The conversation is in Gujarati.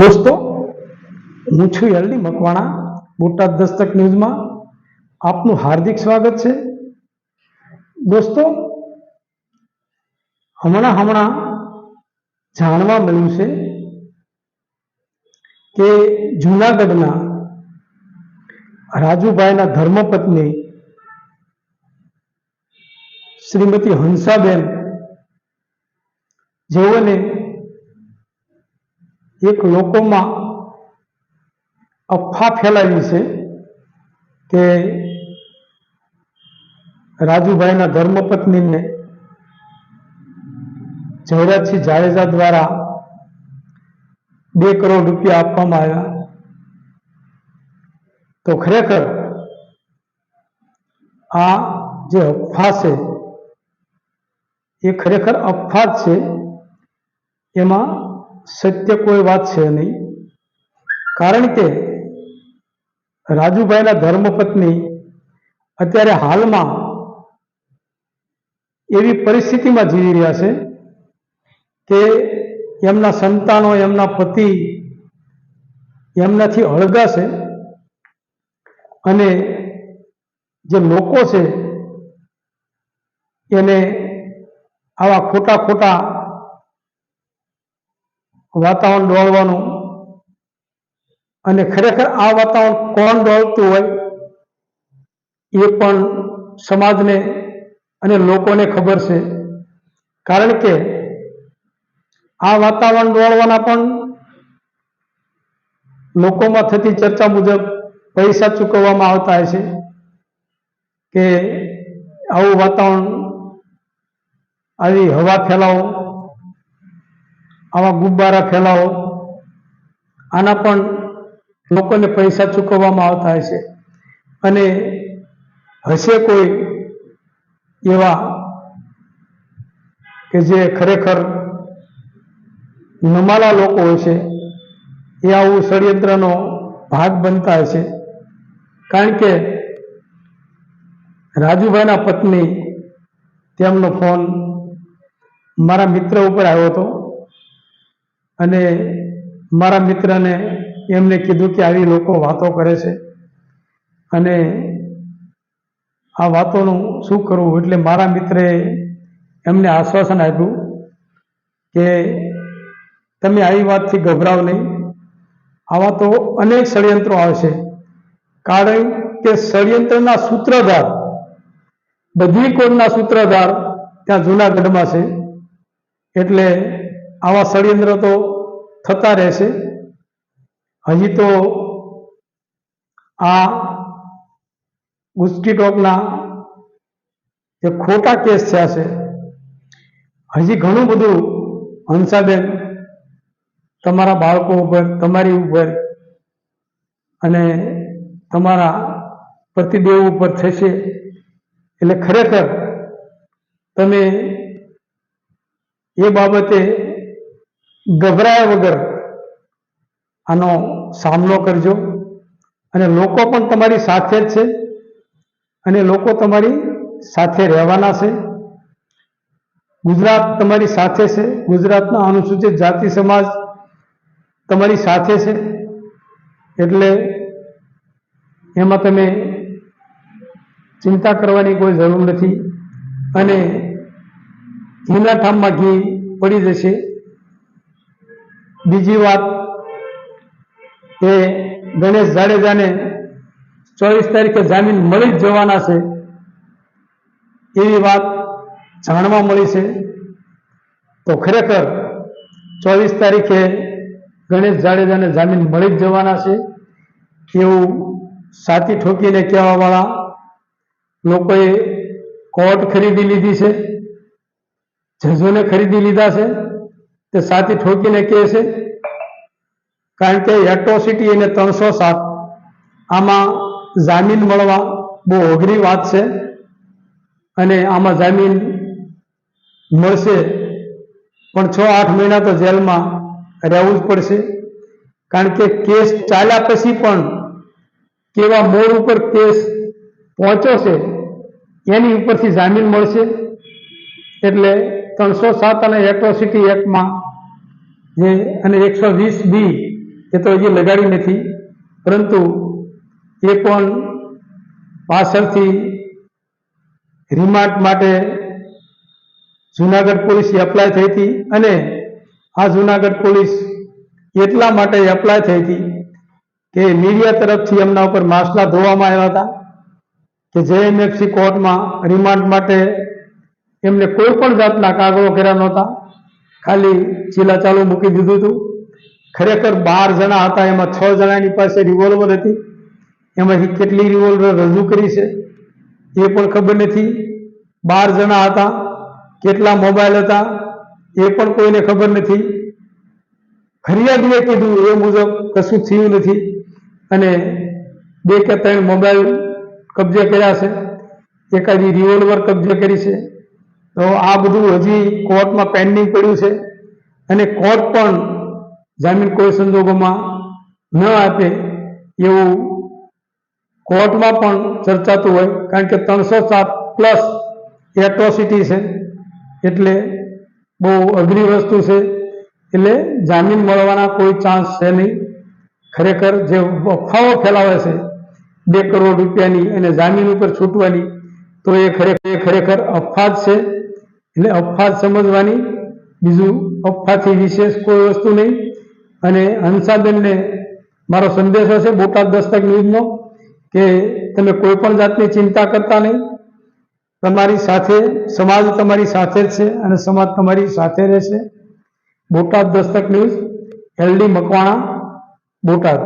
દોસ્તો, હું છું એલડી મકવાણા, બોટાદ દસ્તક ન્યૂઝમાં આપનું હાર્દિક સ્વાગત છે. દોસ્તો, હમણાં હમણાં જાણવા મળ્યું છે કે જૂનાગઢના રાજુભાઈના ધર્મપત્ની શ્રીમતી હંસાબેન જેઓને એક લોકોમાં અફવા ફેલાવી છે કે રાજુભાઈના ધર્મપત્નીને જયરાજસિંહ જાડેજા દ્વારા બે કરોડ રૂપિયા આપવામાં આવ્યા. તો ખરેખર આ જે અફવા છે, એ ખરેખર અફવા છે. એમાં સત્ય કોઈ વાત છે નહીં. કારણ કે રાજુભાઈના ધર્મપત્ની અત્યારે હાલમાં એવી પરિસ્થિતિમાં જીવી રહ્યા છે કે એમના સંતાનો, એમના પતિ એમનાથી અળગા અને જે લોકો છે એને આવા ખોટા ખોટા વાતાવરણ ડોળવાનું. અને ખરેખર આ વાતાવરણ કોણ ડોળતું હોય એ પણ સમાજને અને લોકોને ખબર છે. કારણ કે આ વાતાવરણ ડોળવાના પણ લોકોમાં થતી ચર્ચા મુજબ પૈસા ચૂકવવામાં આવતા હોય છે કે આવું વાતાવરણ, આવી હવા ફેલાવો આવા ગુબ્બારા ફેલાવો. આના પણ લોકોને પૈસા ચૂકવવામાં આવતા છે. અને હશે કોઈ એવા કે જે ખરેખર નમાલા લોકો હોય છે, એ આવું ષડયંત્રનો ભાગ બનતા છે. કારણ કે રાજુભાઈના પત્ની તેમનો ફોન મારા મિત્ર ઉપર આવ્યો હતો. અને મારા મિત્રને એમને કીધું કે આવી લોકો વાતો કરે છે. અને આ વાતોનું શું કરવું? એટલે મારા મિત્રે એમને આશ્વાસન આપ્યું કે તમે આવી વાતથી ગભરાવ નહીં. આવા તો અનેક ષડયંત્રો આવશે. કારણ કે ષડયંત્રના સૂત્રધાર, બધી કોણના સૂત્રધાર ત્યાં જૂનાગઢમાં છે. એટલે આવા ષડયંત્ર તો થતા રહેશે. હજી તો આ ઉચકી ટોકના જે ખોટા કેસ થયા છે, હજી ઘણું બધું હંસાબેન તમારા બાળકો ઉપર, તમારી ઉપર અને તમારા પ્રતિદેવ ઉપર થશે. એટલે ખરેખર તમે એ બાબતે ગભરાયા વગર આનો સામનો કરજો. અને લોકો પણ તમારી સાથે જ છે. અને લોકો તમારી સાથે રહેવાના છે. ગુજરાત તમારી સાથે છે. ગુજરાતના અનુસૂચિત જાતિ સમાજ તમારી સાથે છે. એટલે એમાં તમે ચિંતા કરવાની કોઈ જરૂર નથી. અને ઘીના ઠામમાં ઘી પડી જશે. બીજી વાત એ ગણેશ જાડેજાને ચોવીસ તારીખે જામીન મળી જ જવાના છે. એવી વાત જાણવા મળી છે. તો ખરેખર ચોવીસ તારીખે ગણેશ જાડેજાને જામીન મળી જ જવાના છે. એવું સાથી ઠોકીને કહેવાવાળા લોકોએ કોર્ટ ખરીદી લીધી છે. જજોને ખરીદી લીધા છે. તે સાથી ઠોકીને કહે છે, કારણ કે એટ્રોસિટી અને ત્રણસો સાત આમાં જામીન મળવા બહુ અઘરી વાત છે અને આમાં જામીન મળશે, પણ છ આઠ મહિના તો જેલમાં રહેવું જ પડશે. કારણ કે કેસ ચાલ્યા પછી પણ કેવા મોડ ઉપર કેસ પહોંચ્યો છે, એની ઉપરથી જામીન મળશે. એટલે ત્રણસો સાત અને એટ્રોસિટી એક્ટમાં જે અને એકસો વીસ બી એ તો હજી લગાડી નથી. પરંતુ એ પણ પાછળથી રિમાન્ડ માટે જુનાગઢ પોલીસ એપ્લાય થઈ હતી અને આ જુનાગઢ પોલીસ એટલા માટે એપ્લાય થઈ હતી કે મીડિયા તરફથી એમના ઉપર માસલા ધોવામાં આવ્યા હતા કે જેએમએફસી કોર્ટમાં રિમાન્ડ માટે એમને કોઈ પણ જાતના કાગળો કર્યા નહોતા. ખાલી ચીલા ચાલુ મૂકી દીધું હતું. ખરેખર બાર જણા હતા, એમાં છ જણાની પાસે રિવોલ્વર હતી. એમાંથી કેટલી રિવોલ્વર રજૂ કરી છે, એ પણ ખબર નથી. બાર જણા હતા, કેટલા મોબાઈલ હતા, એ પણ કોઈને ખબર નથી. ફરિયાદીએ કીધું એ મુજબ કશું થયું નથી. અને બે કે ત્રણ મોબાઈલ કબજે કર્યા છે. એકાદી રિવોલ્વર કબજે કરી છે. તો આ બધું હજી કોર્ટમાં પેન્ડિંગ પડ્યું છે. અને કોર્ટ પણ જામીન કોઈ સંજોગોમાં ન આપે એવું કોર્ટમાં પણ ચર્ચાતું હોય, કારણ કે ત્રણસો સાત પ્લસ એટ્રોસિટી છે. એટલે બહુ અઘરી વસ્તુ છે. એટલે જામીન મળવાના કોઈ ચાન્સ છે નહીં. ખરેખર જે અફવાઓ ફેલાવે છે, બે કરોડ રૂપિયાની અને જામીન ઉપર છૂટવાની, તો એ ખરેખર એ ખરેખર અફવા છે. એટલે અફવા સમજવાની બીજું અફવાથી વિશેષ કોઈ વસ્તુ નહીં. અને હંસાબેનને મારો સંદેશ હશે બોટાદ દસ્તક ન્યૂઝનો કે તમે કોઈ પણ જાતની ચિંતા કરતા નહીં. તમારી સાથે, સમાજ તમારી સાથે જ છે અને સમાજ તમારી સાથે રહેશે. Botad Dastak news, L D Makwana, Botad.